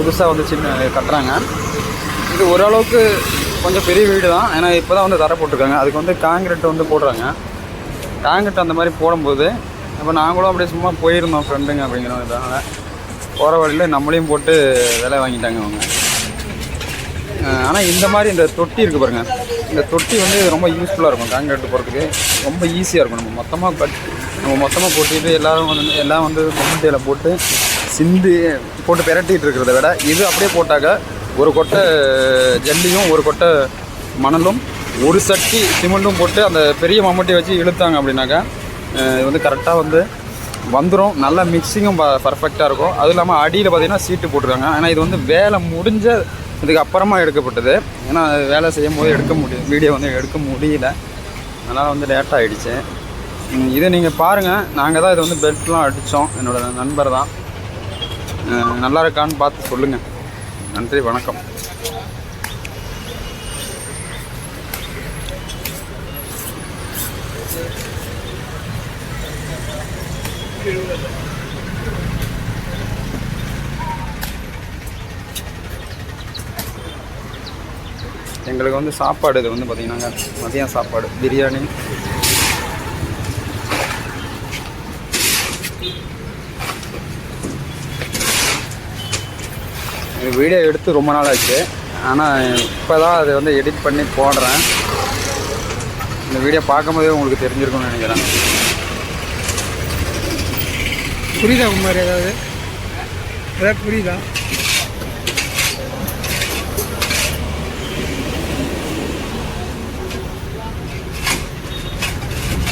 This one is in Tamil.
புதுசாக வந்து சின்ன கட்டுறாங்க. இது ஓரளவுக்கு கொஞ்சம் பெரிய வீடு தான். ஏன்னா இப்போ தான் வந்து தர போட்டிருக்காங்க. அதுக்கு வந்து காங்கிரீட் வந்து போடுறாங்க. காங்கிரீட் அந்த மாதிரி போடும்போது இப்போ நாங்களும் அப்படியே சும்மா போயிருந்தோம் ஃப்ரெண்டுங்க அப்படிங்கிறதுனால போகிற வழியில் நம்மளையும் போட்டு விலை வாங்கிட்டாங்க அவங்க. ஆனால் இந்த மாதிரி இந்த தொட்டி இருக்குது பாருங்கள் இந்த தொட்டி வந்து ரொம்ப யூஸ்ஃபுல்லாக இருக்கும் காங்கிரீட் போகிறதுக்கு ரொம்ப ஈஸியாக இருக்கும். நம்ம மொத்தமாக கட் நம்ம மொத்தமாக போட்டிட்டு எல்லாரும் வந்து எல்லாம் வந்து மம்முட்டியில் போட்டு சிந்து போட்டு பிரட்டிகிட்டு இருக்கிறத விட இது அப்படியே போட்டாக்க ஒரு கொட்டை ஜல்லியும் ஒரு கொட்டை மணலும் ஒரு சட்டி சிமெண்ட்டும் போட்டு அந்த பெரிய மம்முட்டி வச்சு இழுத்தாங்க அப்படின்னாக்கா இது வந்து கரெக்டாக வந்து வந்துடும் நல்லா மிக்சிங்கும் பர்ஃபெக்டாக இருக்கும். அதுவும் இல்லாமல் அடியில் பார்த்திங்கன்னா சீட்டு போட்டிருக்காங்க. ஆனால் இது வந்து வேலை முடிஞ்ச இதுக்கு அப்புறமா எடுக்கப்பட்டது. ஏன்னா வேலை செய்யும் போது எடுக்க முடியும் வீடியோ வந்து எடுக்க முடியல. அதனால் வந்து லேட் ஆகிடுச்சு இதை நீங்கள் பாருங்கள் நாங்கள் தான் இதை வந்து பெல்ட்லாம் அடித்தோம் என்னோடய நண்பர் தான். நல்லா இருக்கான்னு பார்த்து சொல்லுங்கள் நன்றி வணக்கம். எங்களுக்கு வந்து சாப்பாடு இது வந்து பார்த்திங்கன்னாங்க மதியம் சாப்பாடு பிரியாணி வீடியோ எடுத்து ரொம்ப நாள் ஆச்சு. ஆனால் இப்போ தான் அதை வந்து எடிட் பண்ணி போடுறேன். இந்த வீடியோ பார்க்கும்போதே உங்களுக்கு தெரிஞ்சிருக்கும்னு நினைக்கிறேன். புரியுதா குமார் ஏதாவது? ஏதாவது புரியுதா?